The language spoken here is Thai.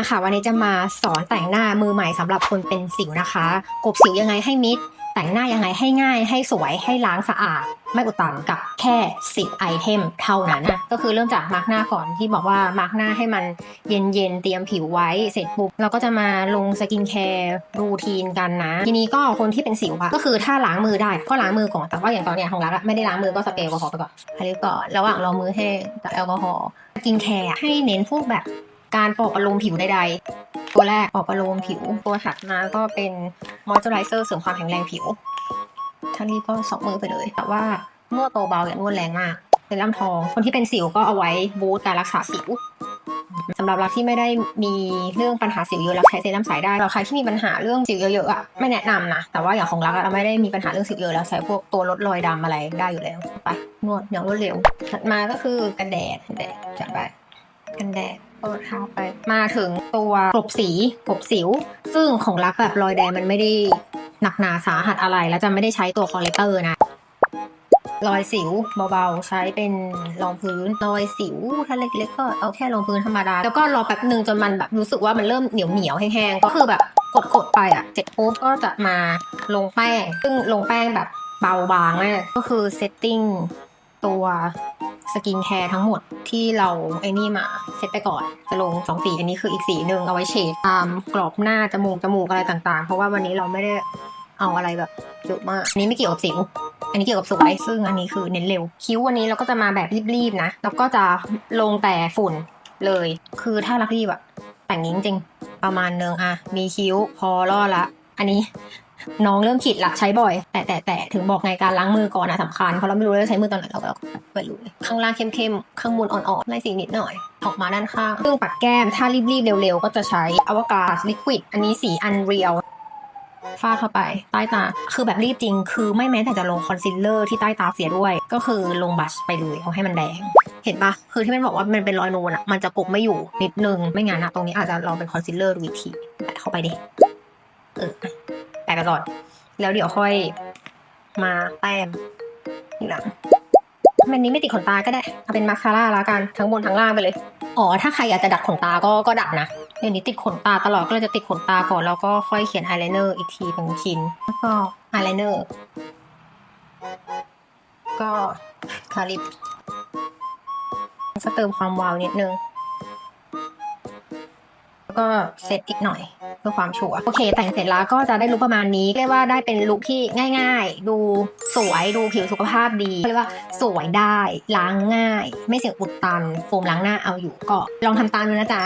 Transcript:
าค่ะ วันนี้จะมาสอนแต่งหน้ามือใหม่สำหรับคนเป็นสิวนะคะ กบสิวยังไงให้มิด แต่งหน้ายังไงให้ง่าย ให้สวยให้ล้างสะอาด ไม่อุดตันกับแค่ 10 ไอเทมเท่านั้นนะก็คือเริ่มจากมาร์กหน้าก่อนที่บอกว่ามาร์กหน้าให้มันเย็นๆเตรียมผิวไว้เสร็จปุ๊บเราก็จะมาลงสกินแคร์รูทีนกันนะ ทีนี้ก็คนที่เป็นสิวอะก็คือถ้าล้างมือได้ก็ล้างมือก่อนแต่ว่าอย่างตอนเนี้ยของรักอะไม่ได้ล้างมือก็สเปรย์แอลกอฮอล์ไปก่อนให้เรียบก่อนระหว่างรอมือแห้กับแอลกอฮอล์สกินแคร์ให้เน้นพวกแบบ การปลอบประโลมผิวใดๆ ตัวแรกปลอบประโลมผิว ตัวถัดมาก็เป็นมอยเจอไรเซอร์เสริมความแข็งแรงผิวถ้ารีบก็สองมือไปเลย แต่ว่านวดเบาๆอย่านวดแรงมากเป็นล่ำทอง คนที่เป็นสิวก็เอาไว้บูตการรักษาสิวสำหรับเราที่ไม่ได้มีเรื่องปัญหาสิวเยอะเราใช้เซรั่มใสได้เราใครที่มีปัญหาเรื่องสิวเยอะๆอะไม่แนะนำนะแต่ว่าอย่างของรักเราไม่ได้มีปัญหาเรื่องสิวเยอะแล้วใช้พวกตัวลดรอยดำอะไรได้อยู่แล้วไปนวดอย่างรวดเร็วถัดมาก็คือกันแดดกันแดดจัดไป กันแดดก็ทาไป มาถึงตัวกลบสีกลบสิว ซึ่งของรักแบบรอยแดงมันไม่ได้หนักหนาสาหัสอะไร แล้วจะไม่ได้ใช้ตัวคอลเลกเตอร์นะรอยสิวเบาๆ ใช้เป็นรองพื้นรอยสิวถ้าเล็กๆก็เอาแค่รองพื้นธรรมดา แล้วก็รอแป๊บหนึ่งจนมันแบบรู้สึกว่ามันเริ่มเหนียวเหนียวๆแห้งๆก็คือแบบกดๆไปอะเสร็จปุ๊บก็จะมาลงแป้ง ซึ่งลงแป้งแบบเบาบางมากก็คือเซตติ้งตัว สกินแคร์ทั้งหมดที่เราไอ้นี่มาเซตไปก่อน จะลงสองสีอันนี้คืออีกสีหนึ่งเอาไว้เฉดตามกรอบหน้าจมูกจมูกอะไรต่างๆ เพราะว่าวันนี้เราไม่ได้เอาอะไรแบบเยอะมากอันนี้ไม่เกี่ยวกับสิว อันนี้เกี่ยวกับสวย ซึ่งอันนี้คือเน้นเร็ว คิ้ววันนี้เราก็จะมาแบบรีบๆนะ แล้วก็จะลงแต่ฝุ่นเลย คือถ้ารักรีบอะแต่งนี้จริงประมาณนึงอะมีคิ้วพอรอดละ อันนี้ น้องเริ่มขีดหลักใช้บ่อย แต่แต่แต่ถึงบอกไงการล้างมือก่อนนะสำคัญเพราะเราไม่รู้ว่าจะใช้มือตอนไหนเราก็ไปรู้เลยข้างล่างเข้มๆข้างบนอ่อนๆไล่สีนิดหน่อย ออกมาด้านข้างซึ่องปัดแก้มถ้ารีบๆเร็วๆ ก็จะใช้อวกาศลิควิดอันนี้สีอันเรียลฟาดเข้าไปใต้ตา คือแบบรีบจริง คือไม่แม้แต่จะลงคอนซีลเลอร์ที่ใต้ตาเสียด้วย ก็คือลงบัชไปเลยเอาให้มันแดง เห็นปะคือที่มันบอกว่ามันเป็นรอยนูนอะมันจะกบไม่อยู่นิดนึง ไม่งั้นอะตรงนี้อาจจะลองเป็นคอนซีลเลอร์ดูอีกทีแปะเข้าไปดิเออ แปะไปก่อนแล้วเดี๋ยวค่อยมาแต้มทีหลังมันนี้ไม่ติดขนตาก็ได้ เอาเป็นมาคาร่าแล้วกันทั้งบนทั้งล่างไปเลย อ๋อ ถ้าใครอยากจะดัดขนตาก็ก็ดัดนะเดี๋ยวนี้ติดขนตาตลอดก็เลยจะติดขนตาก่อนแล้วก็ค่อยเขียนอายไลเนอร์อีกทีเป็นชิ้นแล้วก็อายไลเนอร์ก็ทาลิปจะเติมความวาวนิดนึง แล้วก็เซตอีกหน่อย เพื่อความชัวร์โอเค แต่งเสร็จแล้วก็จะได้ลุคประมาณนี้เรียกว่าได้เป็นลุคที่ง่าย ๆ ดูสวยดูผิวสุขภาพดีเรียกว่าสวยได้ล้างง่าย ไม่เสี่ยงอุดตันโฟมล้างหน้าเอาอยู่ก็ลองทำตามดูนะจ๊ะ